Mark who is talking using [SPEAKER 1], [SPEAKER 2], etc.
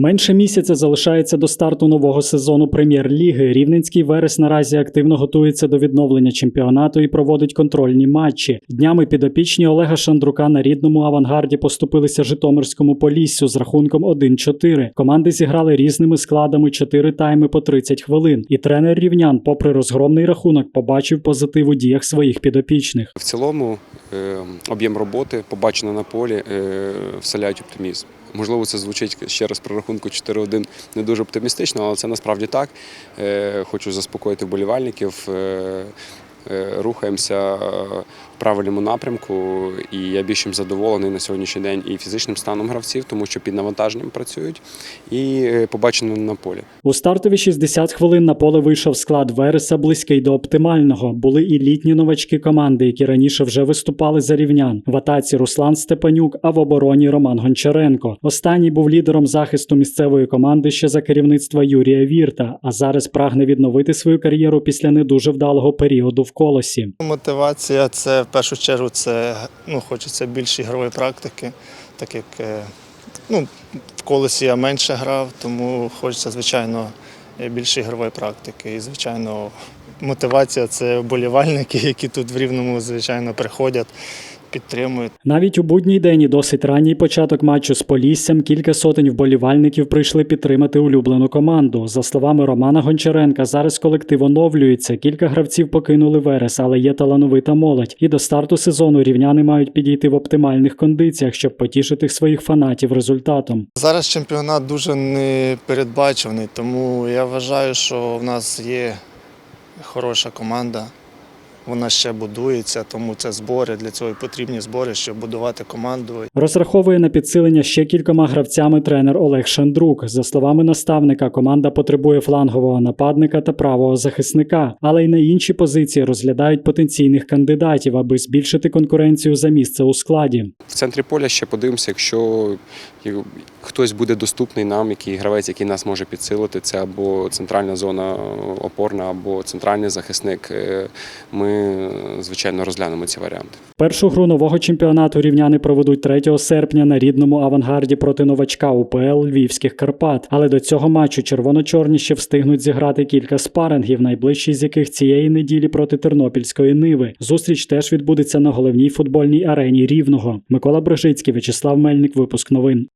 [SPEAKER 1] Менше місяця залишається до старту нового сезону прем'єр-ліги. Рівненський Верес наразі активно готується до відновлення чемпіонату і проводить контрольні матчі. Днями підопічні Олега Шандрука на рідному авангарді поступилися Житомирському Поліссю з рахунком 1-4. Команди зіграли різними складами 4 тайми по 30 хвилин. І тренер рівнян, попри розгромний рахунок, побачив позитив у діях своїх підопічних.
[SPEAKER 2] В цілому е, об'єм роботи, побачено на полі, е, вселяють оптимізм. Можливо, це звучить ще раз при рахунку 4-1 не дуже оптимістично, але це насправді так. Е, Хочу заспокоїти вболівальників. Е, е, Рухаємося в правильному напрямку, і я більш задоволений на сьогоднішній день і фізичним станом гравців, тому що під навантаженням працюють, і е, побачено на полі.
[SPEAKER 1] У стартові 60 хвилин на поле вийшов склад Вереса близький до оптимального. Були і літні новачки команди, які раніше вже виступали за рівнян. В атаці Руслан Степанюк, а в обороні Роман Гончаренко. Останній був лідером захисту місцевої команди ще за керівництва Юрія Вірта, а зараз прагне відновити свою кар'єру після не дуже вдалого періоду в.
[SPEAKER 3] Мотивація це в першу чергу це ну, хочеться більше ігрової практики, так як е, ну, в колесі я менше грав, тому хочеться, звичайно, е, більше ігрової практики. І, звичайно, мотивація це вболівальники, які тут в Рівному, звичайно, приходять, підтримують.
[SPEAKER 1] Навіть у будній день і досить ранній початок матчу з Поліссям кілька сотень вболівальників прийшли підтримати улюблену команду. За словами Романа Гончаренка, зараз колектив оновлюється. Кілька гравців покинули Верес, але є талановита молодь. І до старту сезону рівняни мають підійти в оптимальних кондиціях, щоб потішити своїх фанатів результатом.
[SPEAKER 3] Зараз чемпіонат дуже непередбачений, тому я вважаю, що в нас є хороша команда. Вона ще будується, тому це збори. Для цього і потрібні збори, щоб будувати команду.
[SPEAKER 1] Розраховує на підсилення ще кількома гравцями тренер Олег Шандрук. За словами наставника, команда потребує флангового нападника та правого захисника, але й на інші позиції розглядають потенційних кандидатів, аби збільшити конкуренцію за місце у складі.
[SPEAKER 2] В центрі поля ще подивимося, якщо хтось буде доступний нам, який гравець, який нас може підсилити, це або центральна зона опорна, або центральний захисник. Е, Звичайно, розглянемо ці варіанти.
[SPEAKER 1] Першу гру нового чемпіонату рівняни проведуть 3 серпня на рідному авангарді проти новачка УПЛ Львівських Карпат. Але до цього матчу червоно-чорні ще встигнуть зіграти кілька спарингів, найближчий з яких цієї неділі проти Тернопільської Ниви. Зустріч теж відбудеться на головній футбольній арені Рівного. Микола Брижицький, Вячеслав Мельник. Випуск новин.